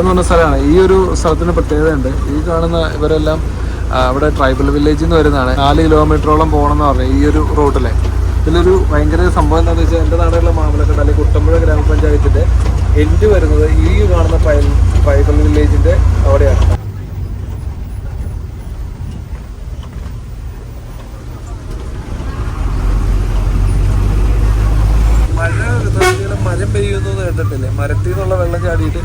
എന്ന് പറഞ്ഞ സ്ഥലമാണ്. ഈ ഒരു സ്ഥലത്തിന് പ്രത്യേകതയുണ്ട്. ഈ കാണുന്ന ഇവരെല്ലാം അവിടെ ട്രൈബൽ വില്ലേജിൽ നിന്ന് വരുന്നതാണ്. നാല് കിലോമീറ്ററോളം പോകണമെന്ന് പറഞ്ഞു ഈ ഒരു റൂട്ടിലെ. ഇതിലൊരു ഭയങ്കര സംഭവം എന്താണെന്ന് വെച്ചാൽ എന്റെ നാടുകളിലെ മാമലക്കട അല്ലെങ്കിൽ കുട്ടമ്പുഴ ഗ്രാമപഞ്ചായത്തിന്റെ എൻഡ് വരുന്നത് ഈ കാണുന്ന ട്രൈബൽ വില്ലേജിന്റെ അവിടെയാണ് മഴ എന്തെങ്കിലും മരം പെയ്യുന്നു എന്ന് കേട്ടിട്ടില്ലേ മരത്തിൽ നിന്നുള്ള വെള്ളം ചാടിയിട്ട്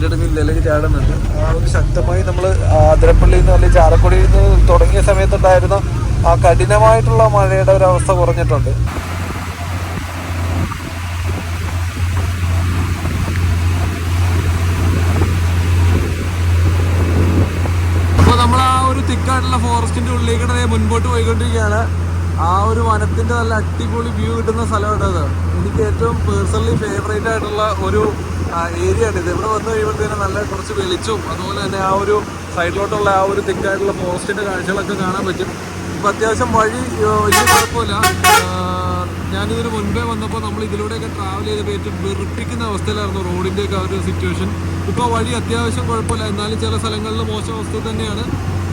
വണ്ടിയുടെ മില്ലിലേക്ക് ചാടുന്നുണ്ട് ആ ഒരു ശക്തമായി നമ്മൾ ആതിരപ്പള്ളിയിൽ നിന്ന് അല്ലെങ്കിൽ ചാലക്കുടിയിൽ നിന്ന് തുടങ്ങിയ സമയത്തുണ്ടായിരുന്ന ആ കഠിനമായിട്ടുള്ള മഴയുടെ ഒരു അവസ്ഥ കുറഞ്ഞിട്ടുണ്ട്. തിക്കായിട്ടുള്ള ഫോറസ്റ്റിന്റെ ഉള്ളിലേക്ക് മുൻപോട്ട് പോയിക്കൊണ്ടിരിക്കുകയാണ്. ആ ഒരു വനത്തിന്റെ നല്ല അടിപൊളി വ്യൂ കിട്ടുന്ന സ്ഥലമാണ് അത് എനിക്ക് ഏറ്റവും പേഴ്സണലി ഫേവറേറ്റ് ആയിട്ടുള്ള ഒരു ഏരിയ ആണ്. ഇത് ഇവിടെ വന്നു കഴിയുമ്പോഴത്തേനും നല്ല കുറച്ച് വെളിച്ചവും അതുപോലെ തന്നെ ആ ഒരു സൈഡിലോട്ടുള്ള ആ ഒരു തിക്കായിട്ടുള്ള ഫോറസ്റ്റിന്റെ കാഴ്ചകളൊക്കെ കാണാൻ പറ്റും. ഇപ്പം അത്യാവശ്യം വഴി വലിയ കുഴപ്പമില്ല. ഞാനിതിന് മുൻപേ വന്നപ്പോൾ നമ്മൾ ഇതിലൂടെയൊക്കെ ട്രാവൽ ചെയ്തപ്പോൾ ഏറ്റവും വെറുപ്പിക്കുന്ന അവസ്ഥയിലായിരുന്നു റോഡിന്റെയൊക്കെ ആ ഒരു സിറ്റുവേഷൻ ഇപ്പോൾ വഴി അത്യാവശ്യം കുഴപ്പമില്ല. എന്നാലും ചില സ്ഥലങ്ങളിൽ മോശം അവസ്ഥ തന്നെയാണ്.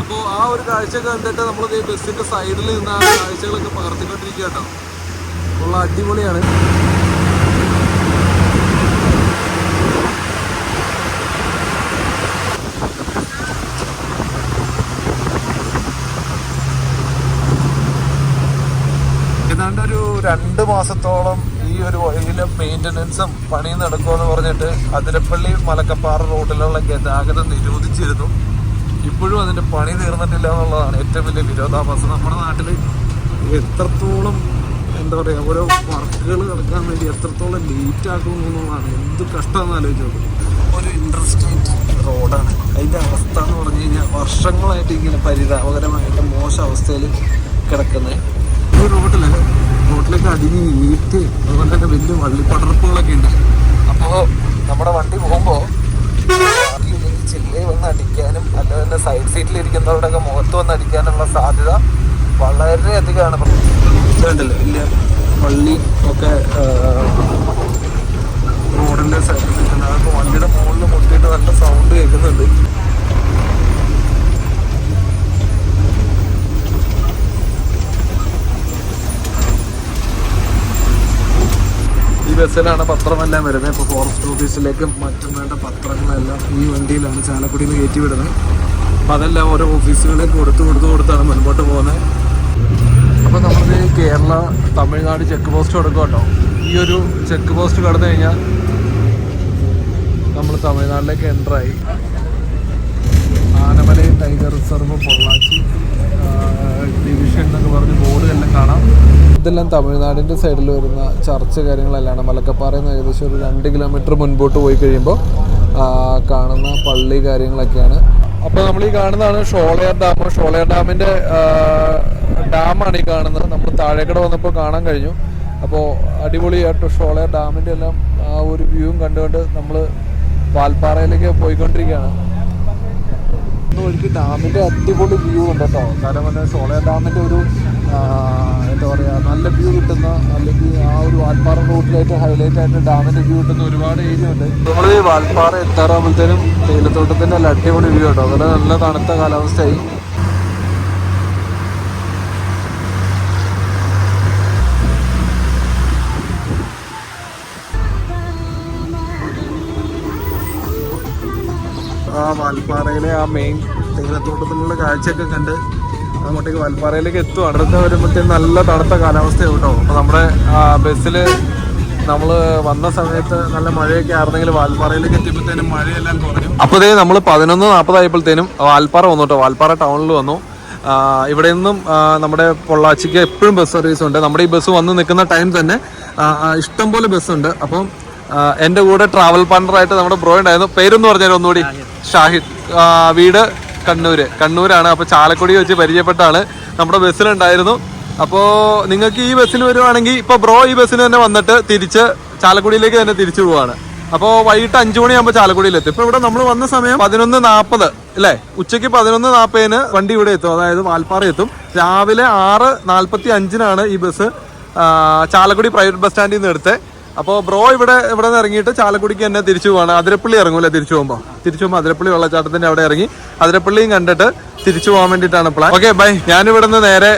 അപ്പോൾ ആ ഒരു കാഴ്ച കണ്ടിട്ട് നമ്മൾ ഈ ബസ്സിന്റെ സൈഡിൽ നിന്ന് ആ കാഴ്ചകളൊക്കെ പകർത്തിക്കൊണ്ടിരിക്കുക കേട്ടോ. ഉള്ള അടിപൊളിയാണ് ഏതാണ്ട് ഒരു രണ്ട് മാസത്തോളം ഈ ഒരു വഴിയിലെ മെയിന്റനൻസും പണി നടക്കുമെന്ന് പറഞ്ഞിട്ട് അതിരപ്പള്ളി മലക്കപ്പാറ റോഡിലുള്ള ഗതാഗതം നിരോധിച്ചിരുന്നു. ഇപ്പോഴും അതിന്റെ പണി തീർന്നിട്ടില്ല എന്നുള്ളതാണ് ഏറ്റവും വലിയ വിരോധാഭാസം. നമ്മുടെ നാട്ടിൽ എത്രത്തോളം എന്താ പറയുക ഓരോ വർക്കുകൾ നടക്കാൻ വേണ്ടി എത്രത്തോളം ലേറ്റ് ആക്കുന്നു എന്നുള്ളതാണ് എന്ത് കഷ്ടമെന്ന് ആലോചിച്ചു ഒരു ഇൻട്രസ്റ്റേറ്റ് റോഡാണ് അതിന്റെ അവസ്ഥ എന്ന് പറഞ്ഞു കഴിഞ്ഞാൽ വർഷങ്ങളായിട്ട് ഇങ്ങനെ പരിതാപകരമായിട്ട് മോശം അവസ്ഥയിൽ കിടക്കുന്നത് ഒരു റോഡിൽ റോഡിലേക്ക് അടിഞ്ഞ് ഈറ്റ് അതുപോലെ തന്നെ വലിയ വള്ളിപ്പടർപ്പുകളൊക്കെ ഉണ്ട്. അപ്പോ നമ്മുടെ വണ്ടി പോകുമ്പോൾ ചില്ലയിൽ വന്ന് അടിക്കാനും അല്ലാതെ തന്നെ സൈഡ് സീറ്റിൽ ഇരിക്കുന്നവരുടെയൊക്കെ മുഖത്ത് വന്ന് അടിക്കാനുള്ള സാധ്യത വളരെയധികമാണ്. ഇതുണ്ടല്ലോ വലിയ വള്ളി ഒക്കെ റോഡിന്റെ സൈഡിൽ നിൽക്കുന്നത് വണ്ടിയുടെ മുകളിൽ മുട്ടിയിട്ട് നല്ല സൗണ്ട് കേൾക്കുന്നുണ്ട്. ബസ്സിലാണ് പത്രമെല്ലാം വരുന്നത്. ഇപ്പോൾ ഫോറസ്റ്റ് ഓഫീസിലേക്കും മറ്റും വേണ്ട പത്രങ്ങളെല്ലാം ഈ വണ്ടിയിലാണ് ചാലക്കുടിയിൽ നിന്ന് കയറ്റി വിടുന്നത് അപ്പം അതെല്ലാം ഓരോ ഓഫീസുകളിലേക്ക് കൊടുത്ത് കൊടുത്ത് കൊടുത്താണ് മുൻപോട്ട് പോകുന്നത്. അപ്പോൾ നമ്മൾ കേരള തമിഴ്നാട് ചെക്ക് പോസ്റ്റ് കൊടുക്കും കേട്ടോ ഈ ഒരു ചെക്ക് പോസ്റ്റ് കടന്നു കഴിഞ്ഞാൽ നമ്മൾ തമിഴ്നാട്ടിലേക്ക് എന്ററായി Anamalai tiger reserve Pollachi. Division എന്നൊക്കെ പറഞ്ഞ് ബോർഡ് എല്ലാം കാണാം. ഇതെല്ലാം തമിഴ്നാടിന്റെ സൈഡിൽ വരുന്ന ചർച്ച് കാര്യങ്ങളെല്ലാം മലക്കപ്പാറയിൽ നിന്ന് ഏകദേശം ഒരു രണ്ട് കിലോമീറ്റർ മുൻപോട്ട് പോയി കഴിയുമ്പോൾ കാണുന്ന പള്ളി കാര്യങ്ങളൊക്കെയാണ്. അപ്പോൾ നമ്മൾ ഈ കാണുന്നതാണ് ഷോളയാർ ഡാം. ഷോളയാർ ഡാമിന്റെ ഡാമാണ് ഈ കാണുന്നത്. നമ്മൾ താഴേക്കട വന്നപ്പോൾ കാണാൻ കഴിഞ്ഞു. അപ്പോൾ അടിപൊളിയായിട്ട് ഷോളയാർ ഡാമിന്റെ എല്ലാം ആ ഒരു വ്യൂവും കണ്ടുകൊണ്ട് നമ്മൾ വാൽപ്പാറയിലേക്ക് പോയിക്കൊണ്ടിരിക്കുകയാണ്. ഇന്ന് വഴിക്ക് ഡാമിന്റെ അടിപൊളി വ്യൂ ഉണ്ട് കേട്ടോ. കാരണം പറഞ്ഞാൽ ഷോളയാർ ഡാമിന്റെ ഒരു എന്താ പറയുക നല്ല വ്യൂ കിട്ടുന്ന അല്ലെങ്കിൽ ആ ഒരു വാൽപ്പാറ റൂട്ടിലായിട്ട് ഹൈലൈറ്റ് ആയിട്ട് ഡാമിന്റെ വ്യൂ കിട്ടുന്ന ഒരുപാട് ഏരിയ ഉണ്ട്. നമ്മൾ വാൽപ്പാറ എത്താറാകുമ്പോഴത്തേനും തേയിലത്തോട്ടത്തിന്റെ നല്ല അടിപൊളി വ്യൂ കേട്ടോ. അതുപോലെ നല്ല തണുത്ത കാലാവസ്ഥയായി. ആ വാൽപ്പാറയിലെ ആ മെയിൻ തേയിലത്തോട്ടത്തിലുള്ള കാഴ്ചയൊക്കെ കണ്ട് അങ്ങോട്ടേക്ക് വാൽപ്പാറയിലേക്ക് എത്തും അടുത്ത് വരുമ്പോഴത്തേക്കും നല്ല തണുത്ത കാലാവസ്ഥയാണ് കേട്ടോ. അപ്പോൾ നമ്മുടെ ബസ്സിൽ നമ്മൾ വന്ന സമയത്ത് നല്ല മഴയൊക്കെ ആയിരുന്നെങ്കിൽ വാൽപ്പാറയിലേക്ക് എത്തിയപ്പോഴത്തേനും മഴയെല്ലാം കുറഞ്ഞു. അപ്പോൾ ഇതേ നമ്മൾ പതിനൊന്ന് നാൽപ്പതായപ്പോഴത്തേനും വാൽപ്പാറ വന്നു കേട്ടോ. വാൽപ്പാറ ടൗണിൽ വന്നു. ഇവിടെ നിന്നും നമ്മുടെ പൊള്ളാച്ചിക്ക് എപ്പോഴും ബസ് സർവീസ് ഉണ്ട്. നമ്മുടെ ഈ ബസ് വന്ന് നിൽക്കുന്ന ടൈം തന്നെ ഇഷ്ടംപോലെ ബസ്സുണ്ട് അപ്പം എന്റെ കൂടെ ട്രാവൽ പാർട്ണറായിട്ട് നമ്മുടെ ബ്രോ ഉണ്ടായിരുന്നു. പേരൊന്ന് പറഞ്ഞാലും ഒന്നുകൂടി. ഷാഹിദ് വീട് കണ്ണൂര്. കണ്ണൂരാണ്. അപ്പോൾ ചാലക്കുടി വെച്ച് പരിചയപ്പെട്ടാണ് നമ്മുടെ ബസ്സിലുണ്ടായിരുന്നു. അപ്പോൾ നിങ്ങൾക്ക് ഈ ബസ്സിന് വരുവാണെങ്കിൽ ഇപ്പോൾ ബ്രോ ഈ ബസ്സിന് തന്നെ വന്നിട്ട് തിരിച്ച് ചാലക്കുടിയിലേക്ക് തന്നെ തിരിച്ചു പോവാണ്. അപ്പോൾ വൈകിട്ട് അഞ്ചു മണിയാകുമ്പോൾ ചാലക്കുടിയിലെത്തും ഇപ്പോൾ ഇവിടെ നമ്മൾ വന്ന സമയം പതിനൊന്ന് നാൽപ്പത് അല്ലേ? ഉച്ചയ്ക്ക് പതിനൊന്ന് നാൽപ്പതിന് വണ്ടി ഇവിടെ എത്തും. അതായത് വാൽപ്പാറ എത്തും. രാവിലെ ആറ് നാൽപ്പത്തി അഞ്ചിനാണ് ഈ ബസ് ചാലക്കുടി പ്രൈവറ്റ് ബസ് സ്റ്റാൻഡിൽ നിന്ന് എടുത്തത്. അപ്പോൾ ബ്രോ ഇവിടെ ഇവിടെ നിന്ന് ഇറങ്ങിയിട്ട് ചാലക്കുടിക്ക് തന്നെ തിരിച്ചു പോവാണ്. അതിരപ്പള്ളി ഇറങ്ങൂല്ലേ തിരിച്ചു പോകുമ്പോൾ തിരിച്ചു പോകുമ്പോൾ അതിരപ്പള്ളി വെള്ളച്ചാട്ടത്തിന്റെ അവിടെ ഇറങ്ങി അതിരപ്പള്ളിയും കണ്ടിട്ട് തിരിച്ചു പോകാൻ വേണ്ടിയിട്ടാണ് പ്ലാൻ ഓക്കെ ബൈ ഞാനിവിടെ നിന്ന് നേരെ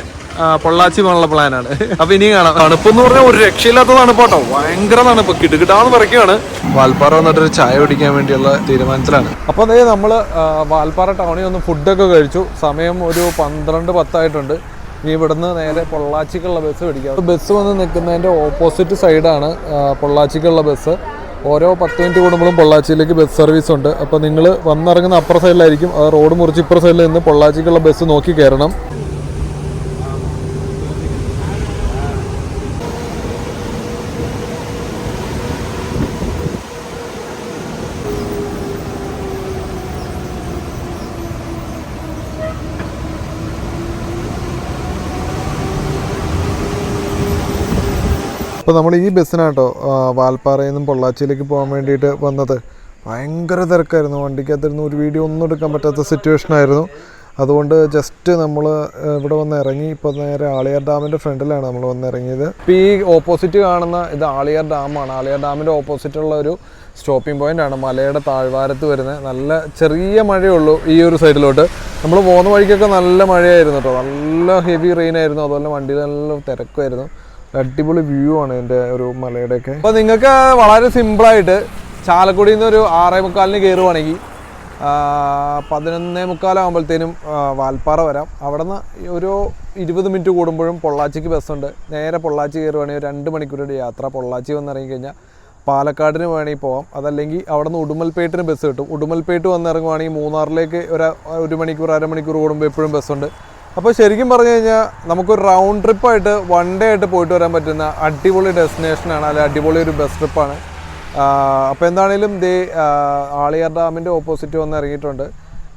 പൊള്ളാച്ചി പോകാനുള്ള പ്ലാനാണ് അപ്പൊ ഇനിയും കാണാം. തണുപ്പെന്ന് പറഞ്ഞാൽ ഒരു രക്ഷയില്ലാത്ത തണുപ്പാട്ടോ ഭയങ്കര തണുപ്പ്. കിട്ടുകിട്ടാന്ന് പറയുകയാണ്. വാൽപ്പാറ വന്നിട്ട് ഒരു ചായ കുടിക്കാൻ വേണ്ടിയുള്ള തീരുമാനത്തിലാണ് അപ്പൊ അതേ നമ്മൾ വാൽപ്പാറ ടൗണിൽ ഒന്ന് ഫുഡൊക്കെ കഴിച്ചു. സമയം ഒരു പന്ത്രണ്ട് പത്തായിട്ടുണ്ട്. ഇനി ഇവിടുന്ന് നേരെ പൊള്ളാച്ചിക്കുള്ള ബസ് പിടിക്കാം. ബസ് വന്ന് നിൽക്കുന്നതിന്റെ ഓപ്പോസിറ്റ് സൈഡാണ് പൊള്ളാച്ചിക്കുള്ള ബസ്. ഓരോ പത്ത് മിനിറ്റ് കൂടുമ്പോഴും പൊള്ളാച്ചിയിലേക്ക് ബസ് സർവീസ് ഉണ്ട്. അപ്പോൾ നിങ്ങൾ വന്നിറങ്ങുന്ന അപ്പുറ സൈഡിലായിരിക്കും അത് റോഡ് മുറിച്ച് ഇപ്പുറ സൈഡിൽ നിന്ന് പൊള്ളാച്ചിക്കുള്ള ബസ് നോക്കി കയറണം. അപ്പോൾ നമ്മൾ ഈ ബസ്സിനാട്ടോ വാൽപ്പാറയിൽ നിന്നും പൊള്ളാച്ചിയിലേക്ക് പോകാൻ വേണ്ടിയിട്ട് വന്നത്. ഭയങ്കര തിരക്കായിരുന്നു. വണ്ടിക്കകത്തിരുന്ന് ഒരു വീഡിയോ ഒന്നും എടുക്കാൻ പറ്റാത്ത സിറ്റുവേഷൻ ആയിരുന്നു. അതുകൊണ്ട് ജസ്റ്റ് നമ്മൾ ഇവിടെ വന്ന് ഇറങ്ങി. ഇപ്പോൾ നേരെ ആളിയാർ ഡാമിന്റെ ഫ്രണ്ടിലാണ് നമ്മൾ വന്ന് ഇറങ്ങിയത്. ഇപ്പോൾ ഈ ഓപ്പോസിറ്റ് കാണുന്ന ഇത് ആളിയാർ ഡാമാണ്. ആളിയാർ ഡാമിന്റെ ഓപ്പോസിറ്റുള്ള ഒരു സ്റ്റോപ്പിംഗ് പോയിന്റ് ആണ് മലയുടെ താഴ്വാരത്ത് വരുന്നത്. നല്ല ചെറിയ മഴയുള്ളൂ ഈ ഒരു സൈഡിലോട്ട് നമ്മൾ പോകുന്ന വഴിക്കൊക്കെ നല്ല മഴയായിരുന്നു കേട്ടോ നല്ല ഹെവി റെയിൻ ആയിരുന്നു. അതുപോലെ വണ്ടിയിൽ നല്ല തിരക്കുമായിരുന്നു. അടിപൊളി വ്യൂ ആണ് എന്റെ ഒരു മലയുടെയൊക്കെ. അപ്പോൾ നിങ്ങൾക്ക് വളരെ സിമ്പിളായിട്ട് ചാലക്കുടിയിൽ നിന്ന് ഒരു ആറേ മുക്കാലിന് കയറുവാണെങ്കിൽ പതിനൊന്നേ മുക്കാലാകുമ്പോഴത്തേനും വാൽപ്പാറ വരാം. അവിടെ നിന്ന് ഒരു ഇരുപത് മിനിറ്റ് കൂടുമ്പോഴും പൊള്ളാച്ചിക്ക് ബസ്സുണ്ട് നേരെ പൊള്ളാച്ചി കയറുവാണെങ്കിൽ രണ്ട് മണിക്കൂറുടെ യാത്ര പൊള്ളാച്ചി വന്നിറങ്ങി കഴിഞ്ഞാൽ പാലക്കാടിന് വേണമെങ്കിൽ പോവാം. അതല്ലെങ്കിൽ അവിടെ നിന്ന് ഉടുമൽപേട്ടിന് ബസ് കിട്ടും. ഉടുമൽപേട്ട് വന്നിറങ്ങുവാണെങ്കിൽ മൂന്നാറിലേക്ക് ഒരു ഒരു മണിക്കൂർ അരമണിക്കൂർ കൂടുമ്പോൾ എപ്പോഴും ബസ്സുണ്ട് അപ്പോൾ ശരിക്കും പറഞ്ഞു കഴിഞ്ഞാൽ നമുക്കൊരു റൗണ്ട് ട്രിപ്പായിട്ട് വൺ ഡേ ആയിട്ട് പോയിട്ട് വരാൻ പറ്റുന്ന അടിപൊളി ഡെസ്റ്റിനേഷനാണ് അല്ലെങ്കിൽ അടിപൊളി ഒരു ബസ് ട്രിപ്പാണ് അപ്പോൾ എന്താണേലും ദേ ആളിയർ ഡാമിന്റെ ഓപ്പോസിറ്റ് വന്ന് ഇറങ്ങിയിട്ടുണ്ട്.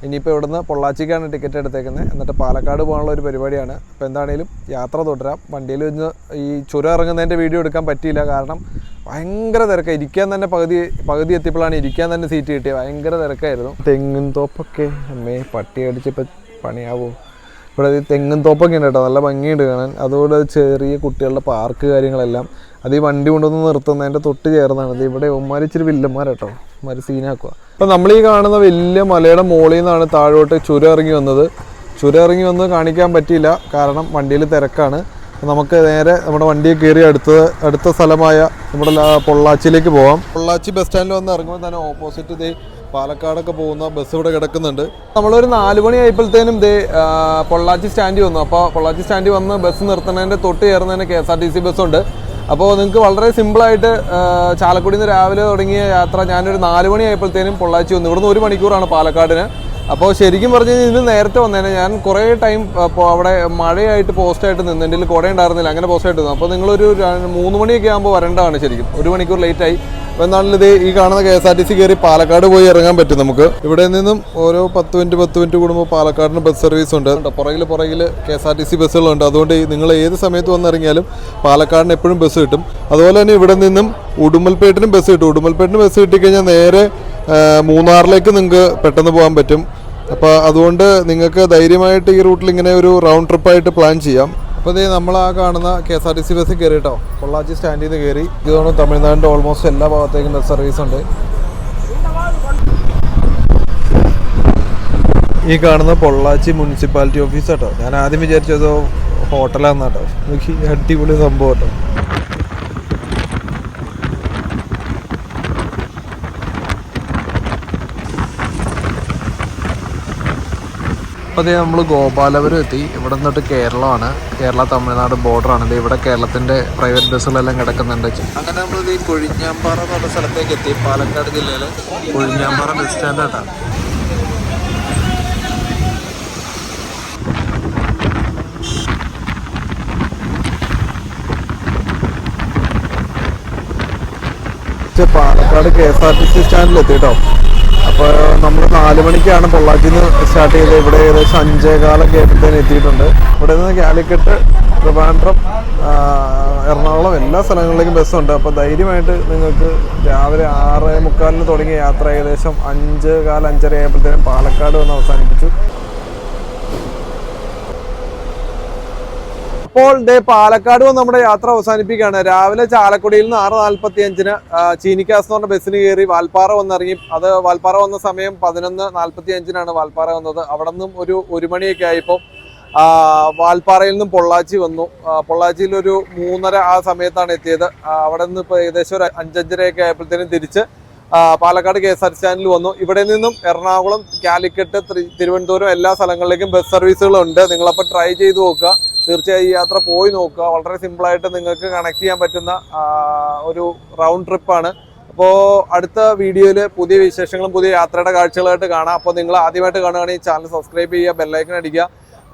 ഇനിയിപ്പോൾ ഇവിടുന്ന് പൊള്ളാച്ചിക്കാണ് ടിക്കറ്റ് എടുത്തേക്കുന്നത് എന്നിട്ട് പാലക്കാട് പോകാനുള്ള ഒരു പരിപാടിയാണ്. അപ്പോൾ എന്താണേലും യാത്ര തുടരാം. വണ്ടിയിൽ വന്ന് ഈ ചുരം ഇറങ്ങുന്നതിന്റെ വീഡിയോ എടുക്കാൻ പറ്റിയില്ല. കാരണം ഭയങ്കര തിരക്കാണ് ഇരിക്കാൻ തന്നെ പകുതി പകുതി എത്തിയപ്പോഴാണ് ഇരിക്കാൻ തന്നെ സീറ്റ് കിട്ടിയത് ഭയങ്കര തിരക്കായിരുന്നു. തെങ്ങിൻ തോപ്പൊക്കെ. അമ്മേ പട്ടി അടിച്ചിപ്പോൾ പണിയാവോ? ഇവിടെ തെങ്ങും തോപ്പൊക്കെ ഉണ്ട് കേട്ടോ. നല്ല ഭംഗിയുണ്ട് കാണാൻ. അതുപോലെ ചെറിയ കുട്ടികളുടെ പാർക്ക് കാര്യങ്ങളെല്ലാം. അത് ഈ വണ്ടി കൊണ്ടുവന്ന് നിർത്തുന്നതിന്റെ തൊട്ട് ചേർന്നാണ്. ഇത് ഇവിടെ ഉമ്മാർ ഇച്ചിരി വില്ലന്മാരാട്ടോ ഉമ്മാർ സീനാക്കുക. അപ്പം നമ്മൾ ഈ കാണുന്ന വലിയ മലയുടെ മുകളിൽ നിന്നാണ് താഴോട്ട് ചുരം ഇറങ്ങി വന്നത്. ചുരം ഇറങ്ങി വന്ന് കാണിക്കാൻ പറ്റിയില്ല. കാരണം വണ്ടിയിൽ തിരക്കാണ്. നമുക്ക് നേരെ നമ്മുടെ വണ്ടിയെ കയറി അടുത്ത അടുത്ത സ്ഥലമായ നമ്മുടെ പൊള്ളാച്ചിയിലേക്ക് പോകാം പൊള്ളാച്ചി ബസ് സ്റ്റാൻഡിൽ വന്ന് ഇറങ്ങുമ്പോൾ തന്നെ ഓപ്പോസിറ്റ് പാലക്കാടൊക്കെ പോകുന്ന ബസ് ഇവിടെ കിടക്കുന്നുണ്ട്. നമ്മളൊരു നാല് മണി ആയപ്പോഴത്തേനും ദേ പൊള്ളാച്ചി സ്റ്റാൻഡിൽ വന്നു. അപ്പോൾ പൊള്ളാച്ചി സ്റ്റാൻഡിൽ വന്ന് ബസ് നിർത്തുന്നതിന്റെ തൊട്ട് ചേർന്നതിന് K S R T C ബസ്സുണ്ട്. അപ്പോൾ നിങ്ങൾക്ക് വളരെ സിമ്പിളായിട്ട് ചാലക്കുടിയിൽ നിന്ന് രാവിലെ തുടങ്ങിയ യാത്ര ഞാനൊരു നാല് മണി ആയപ്പോഴത്തേനും പൊള്ളാച്ചി വന്നു. ഇവിടുന്ന് ഒരു മണിക്കൂറാണ് പാലക്കാടിന്. അപ്പോൾ ശരിക്കും പറഞ്ഞു കഴിഞ്ഞാൽ ഇന്ന് നേരത്തെ വന്നേനെ. ഞാൻ കുറേ ടൈം അവിടെ മഴയായിട്ട് പോസ്റ്റായിട്ട് നിന്ന്. എന്റെ കുട ഉണ്ടായിരുന്നില്ല അങ്ങനെ പോസ്റ്റായിട്ട് നിന്നു. അപ്പോൾ നിങ്ങളൊരു മൂന്ന് മണിയൊക്കെ ആകുമ്പോൾ വരേണ്ടതാണ് ശരിക്കും. ഒരു മണിക്കൂർ ലേറ്റായി അപ്പോൾ എന്നാലും ഇത്? ഈ കാണുന്ന K S R T C കയറി പാലക്കാട് പോയി ഇറങ്ങാൻ പറ്റും നമുക്ക്. ഇവിടെ നിന്നും ഓരോ പത്ത് മിനിറ്റ് പത്ത് മിനിറ്റ് കൂടുമ്പോൾ പാലക്കാടിന് ബസ് സർവീസ് ഉണ്ട്. പുറകിൽ പുറകിൽ K S R T C ബസ്സുകളുണ്ട് അതുകൊണ്ട് നിങ്ങൾ ഏത് സമയത്ത് വന്നിറങ്ങിയാലും പാലക്കാടിന് എപ്പോഴും ബസ് കിട്ടും. അതുപോലെ തന്നെ ഇവിടെ നിന്നും ഉടുമൽപേട്ടിനും ബസ് കിട്ടും. ഉടുമൽപേട്ടിന് ബസ് കിട്ടിക്കഴിഞ്ഞാൽ നേരെ മൂന്നാറിലേക്ക് നിങ്ങൾക്ക് പെട്ടെന്ന് പോകാൻ പറ്റും. അപ്പോൾ അതുകൊണ്ട് നിങ്ങൾക്ക് ധൈര്യമായിട്ട് ഈ റൂട്ടിൽ ഇങ്ങനെ ഒരു റൗണ്ട് ട്രിപ്പായിട്ട് പ്ലാൻ ചെയ്യാം. അപ്പോൾ ഇതേ നമ്മൾ ആ കാണുന്ന K S R T C ബസ്സിൽ കയറി കേട്ടോ പൊള്ളാച്ചി സ്റ്റാൻഡിൽ നിന്ന് കയറി. ഇതുകൊണ്ട് തമിഴ്നാടിന്റെ ഓൾമോസ്റ്റ് എല്ലാ ഭാഗത്തേക്കും ബസ് സർവീസ് ഉണ്ട്. ഈ കാണുന്ന പൊള്ളാച്ചി മുനിസിപ്പാലിറ്റി ഓഫീസ് കേട്ടോ ഞാൻ ആദ്യം വിചാരിച്ചത് ഹോട്ടലാണെന്നാട്ടോ അടിപൊളി സംഭവം കേട്ടോ അപ്പോൾ അതേ നമ്മൾ ഗോപാലപുരം എത്തി. ഇവിടെ നിന്നിട്ട് കേരളമാണ്. കേരള തമിഴ്നാട് ബോർഡറാണ്. ഇവിടെ കേരളത്തിന്റെ പ്രൈവറ്റ് ബസ്സുകളെല്ലാം കിടക്കുന്നുണ്ട്. അങ്ങനെ നമ്മൾ ഈ കൊഴിഞ്ഞാമ്പാറ എന്ന് പറഞ്ഞ സ്ഥലത്തേക്ക് എത്തി. പാലക്കാട് ജില്ലയിലെ. Kozhinjampara bus സ്റ്റാൻഡാണ് Palakkad K S R T C സ്റ്റാൻഡിൽ എത്തി കേട്ടോ. അപ്പോൾ നമ്മൾ നാല് മണിക്കാണ് പൊള്ളാച്ചിയിൽ നിന്ന് സ്റ്റാർട്ട് ചെയ്തത്. ഇവിടെ ഏകദേശം അഞ്ചേകാലൊക്കെ ആയപ്പോഴത്തേന് എത്തിയിട്ടുണ്ട്. ഇവിടെ നിന്ന് കാലിക്കറ്റ് ട്രിവാൻഡ്രം എറണാകുളം എല്ലാ സ്ഥലങ്ങളിലേക്കും ബസ്സുണ്ട് അപ്പോൾ ധൈര്യമായിട്ട് നിങ്ങൾക്ക് രാവിലെ ആറ് മുക്കാലിന് തുടങ്ങിയ യാത്ര ഏകദേശം അഞ്ച് കാല അഞ്ചര ആയപ്പോഴത്തേനും പാലക്കാട് വന്ന് അവസാനിപ്പിച്ചു. അപ്പോൾ ദേ പാലക്കാട് വന്ന് നമ്മുടെ യാത്ര അവസാനിപ്പിക്കുകയാണ്. രാവിലെ ചാലക്കുടിയിൽ നിന്ന് ആറ് നാൽപ്പത്തി അഞ്ചിന് ചീനിക്കാസ് എന്ന് പറഞ്ഞ ബസ്സിന് കയറി വാൽപ്പാറ വന്നിറങ്ങി. അത് വാൽപ്പാറ വന്ന സമയം പതിനൊന്ന് നാൽപ്പത്തി അഞ്ചിനാണ് വാൽപ്പാറ വന്നത്. അവിടെ നിന്നും ഒരു ഒരു മണിയൊക്കെ ആയപ്പോൾ വാൽപ്പാറയിൽ നിന്നും പൊള്ളാച്ചി വന്നു. പൊള്ളാച്ചിയിൽ ഒരു മൂന്നര ആ സമയത്താണ് എത്തിയത്. അവിടെ നിന്ന് ഇപ്പോൾ ഏകദേശം ഒരു അഞ്ചഞ്ചരയൊക്കെ ആയപ്പോഴത്തേനും തിരിച്ച് പാലക്കാട് കെ എസ് ആർ സ്റ്റാൻഡിൽ വന്നു. ഇവിടെ നിന്നും എറണാകുളം കാലിക്കറ്റ് തിരുവനന്തപുരം എല്ലാ സ്ഥലങ്ങളിലേക്കും ബസ് സർവീസുകളുണ്ട്. നിങ്ങളപ്പോൾ ട്രൈ ചെയ്ത് നോക്കുക. തീർച്ചയായും ഈ യാത്ര പോയി നോക്കുക. വളരെ സിമ്പിളായിട്ട് നിങ്ങൾക്ക് കണക്ട് ചെയ്യാൻ പറ്റുന്ന ഒരു റൗണ്ട് ട്രിപ്പാണ് അപ്പോൾ അടുത്ത വീഡിയോയിൽ പുതിയ വിശേഷങ്ങളും പുതിയ യാത്രയുടെ കാഴ്ചകളായിട്ട് കാണാം. അപ്പോൾ നിങ്ങൾ ആദ്യമായിട്ട് കാണുകയാണെങ്കിൽ ചാനൽ സബ്സ്ക്രൈബ് ചെയ്യുക ബെല്ലൈക്കൺ അടിക്കുക.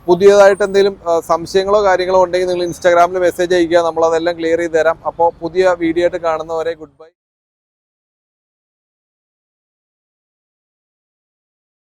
പുതിയതായിട്ട് എന്തെങ്കിലും സംശയങ്ങളോ കാര്യങ്ങളോ ഉണ്ടെങ്കിൽ നിങ്ങൾ ഇൻസ്റ്റാഗ്രാമിൽ മെസ്സേജ് അയക്കുക നമ്മളതെല്ലാം ക്ലിയർ ചെയ്ത് തരാം. അപ്പോൾ പുതിയ വീഡിയോ ആയിട്ട് കാണുന്നവരെ ഗുഡ് ബൈ